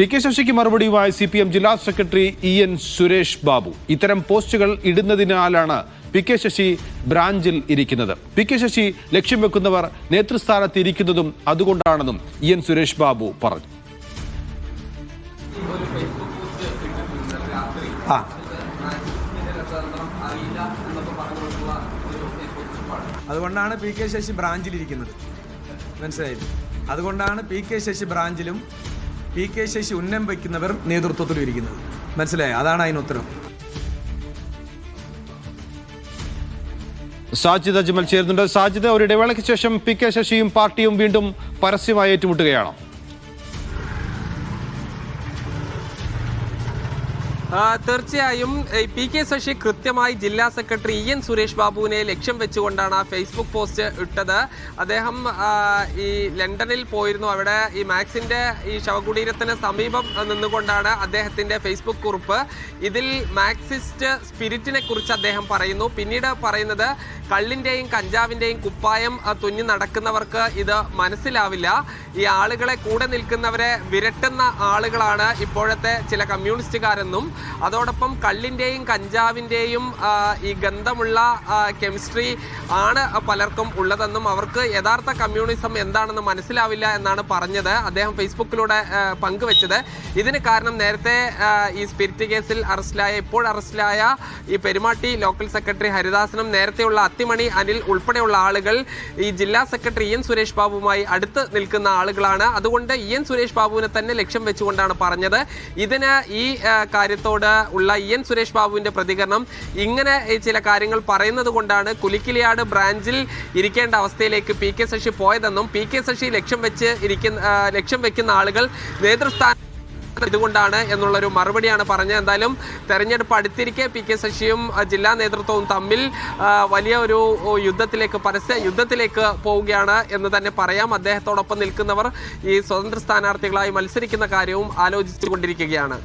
P K ശശിക്ക് മറുപടിയുമായി C P M ജില്ലാ secretary E N Suresh Babu. ഇത്തരം പോസ്റ്റുകൾ ഇടുന്നതിനാലാണ് പി കെ ശശി ബ്രാഞ്ചിൽ ഇരിക്കുന്നത്. പി കെ ശശി ലക്ഷ്യം വെക്കുന്നവർ നേതൃസ്ഥാനത്ത് ഇരിക്കുന്നതും അതുകൊണ്ടാണെന്നും ഇ എൻ സുരേഷ് ബാബു പറഞ്ഞു. അതുകൊണ്ടാണ് പി കെ ശശി ബ്രാഞ്ചിലിരിക്കുന്നത്. മനസ്സിലായില്ലേ? അതുകൊണ്ടാണ് പി കെ ശശി ബ്രാഞ്ചിലും പി കെ ശശി ഉന്നം വയ്ക്കുന്നവർ നേതൃത്വത്തിൽ ഇരിക്കുന്നത്. മനസ്സിലായോ? അതാണ് അതിന് ഉത്തരം. സാജിദ് അജ്മൽ ചേരുന്നുണ്ട്. സാജിദ് ഒരു ഇടവേളയ്ക്ക് ശേഷം പി കെ ശശിയും പാർട്ടിയും വീണ്ടും പരസ്യമായി ഏറ്റുമുട്ടുകയാണോ. തീർച്ചയായും പി കെ ശശി കൃത്യമായി ജില്ലാ സെക്രട്ടറി ഇ എൻ സുരേഷ് ബാബുവിനെ ലക്ഷ്യം വെച്ചുകൊണ്ടാണ് ആ ഫേസ്ബുക്ക് പോസ്റ്റ് ഇട്ടത്. അദ്ദേഹം ഈ ലണ്ടനിൽ പോയിരുന്നു. അവിടെ ഈ മാക്സിന്റെ ഈ ശവകുടീരത്തിന് സമീപം നിന്നുകൊണ്ടാണ് അദ്ദേഹത്തിന്റെ ഫേസ്ബുക്ക് കുറിപ്പ്. ഇതിൽ മാക്സിസ്റ്റ് സ്പിരിറ്റിനെ കുറിച്ച് അദ്ദേഹം പറയുന്നു. പിന്നീട് പറയുന്നത് കള്ളിന്റെയും കഞ്ചാവിന്റെയും കുപ്പായം തുന്നി നടക്കുന്നവർക്ക് ഇത് മനസ്സിലാവില്ല. ഈ ആളുകളെ കൂടെ നിൽക്കുന്നവരെ വിരട്ടുന്ന ആളുകളാണ് ഇപ്പോഴത്തെ ചില കമ്മ്യൂണിസ്റ്റുകാരെന്നും അതോടൊപ്പം കള്ളിന്റെയും കഞ്ചാവിന്റെയും ഈ ഗന്ധമുള്ള കെമിസ്ട്രി ആണ് പലർക്കും ഉള്ളതെന്നും അവർക്ക് യഥാർത്ഥ കമ്മ്യൂണിസം എന്താണെന്ന് മനസ്സിലാവില്ല എന്നാണ് പറഞ്ഞത്. അദ്ദേഹം ഫേസ്ബുക്കിലൂടെ പങ്കുവച്ചത്. ഇതിന് കാരണം നേരത്തെ ഈ സ്പിരിറ്റ് കേസിൽ അറസ്റ്റിലായ ഇപ്പോൾ അറസ്റ്റിലായ ഈ പെരുമാട്ടി ലോക്കൽ സെക്രട്ടറി ഹരിദാസനും നേരത്തെയുള്ള അത്തിമണി അനിൽ ഉൾപ്പെടെയുള്ള ആളുകൾ ഈ ജില്ലാ സെക്രട്ടറി എൻ സുരേഷ് ബാബുവുമായി അടുത്ത് നിൽക്കുന്ന ആളുകളാണ്. അതുകൊണ്ട് ഇ എൻ സുരേഷ് ബാബുവിനെ തന്നെ ലക്ഷ്യം വെച്ചുകൊണ്ടാണ് പറഞ്ഞത്. ഇതിന് ഈ കാര്യത്തോട് ഉള്ള ഇ എൻ സുരേഷ് ബാബുവിന്റെ പ്രതികരണം ഇങ്ങനെ ചില കാര്യങ്ങൾ പറയുന്നത് കൊണ്ടാണ് കുലിക്കിലിയാട് ബ്രാഞ്ചിൽ ഇരിക്കേണ്ട അവസ്ഥയിലേക്ക് പി കെ ശശി പോയതെന്നും പി കെ ശശി ലക്ഷ്യം വെച്ച് ഇരിക്കുന്ന ലക്ഷ്യം വെക്കുന്ന ആളുകൾ നേതൃസ്ഥാന ഇതുകൊണ്ടാണ് എന്നുള്ളൊരു മറുപടിയാണ് പറഞ്ഞത്. എന്തായാലും തെരഞ്ഞെടുപ്പ് അടുത്തിരിക്കെ പി കെ ശശിയും ജില്ലാ നേതൃത്വവും തമ്മിൽ വലിയ ഒരു യുദ്ധത്തിലേക്ക് പരസ്യ യുദ്ധത്തിലേക്ക് പോവുകയാണ് എന്ന് തന്നെ പറയാം. അദ്ദേഹത്തോടൊപ്പം നിൽക്കുന്നവർ ഈ സ്വതന്ത്ര സ്ഥാനാർത്ഥികളായി മത്സരിക്കുന്ന കാര്യവും ആലോചിച്ചുകൊണ്ടിരിക്കുകയാണ്.